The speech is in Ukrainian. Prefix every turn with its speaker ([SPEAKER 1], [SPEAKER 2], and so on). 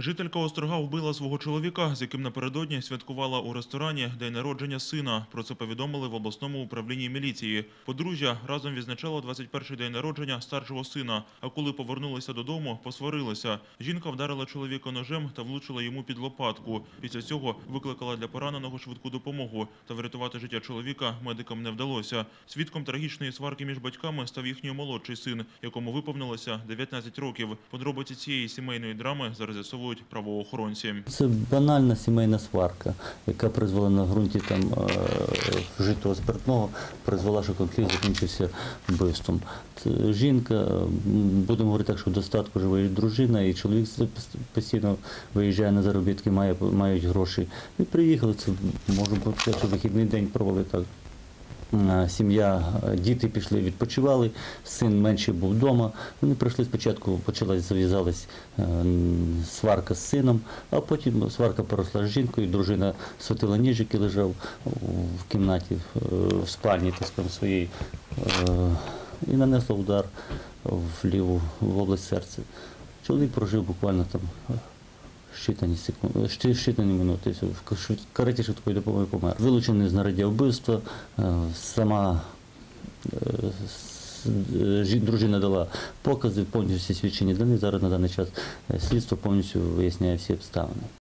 [SPEAKER 1] Жителька Острога вбила свого чоловіка, з яким напередодні святкувала у ресторані день народження сина. Про це повідомили в обласному управлінні міліції. Подружжя разом відзначало 21-й день народження старшого сина. А коли повернулися додому, посварилися. Жінка вдарила чоловіка ножем та влучила йому під лопатку. Після цього викликала для пораненого швидку допомогу. Та врятувати життя чоловіка медикам не вдалося. Свідком трагічної сварки між батьками став їхній молодший син, якому виповнилося 19 років. Подробиці цієї сімейної драми зараз з'ясовують правоохоронці.
[SPEAKER 2] Це банальна сімейна сварка, яка призвела на ґрунті там е, вжитого спиртного, призвела, що конфлікт закінчився вбивством. Жінка, будемо говорити так, що в достатку живе дружина, і чоловік постійно виїжджає на заробітки, має, мають гроші. І приїхали, це може бути, що вихідний день провели так. Е, Сім'я, е, діти пішли, відпочивали, син менший був вдома. Вони прийшли спочатку, почалась, зав'язалась е, сварка з сином, а потім сварка поросла з жінкою, дружина святила ніж, який лежав в кімнаті, в спальні так скажемо, своїй, е, і нанесла удар в ліву в область серця. Чоловік прожив буквально там Щитані секунди, щитані минути. кареті швидкої допомоги помер. Вилучений з нараді вбивства. е, Сама е, е, дружина дала покази, повністю всі свідчення дані. Зараз на даний час е, слідство повністю виясняє всі обставини.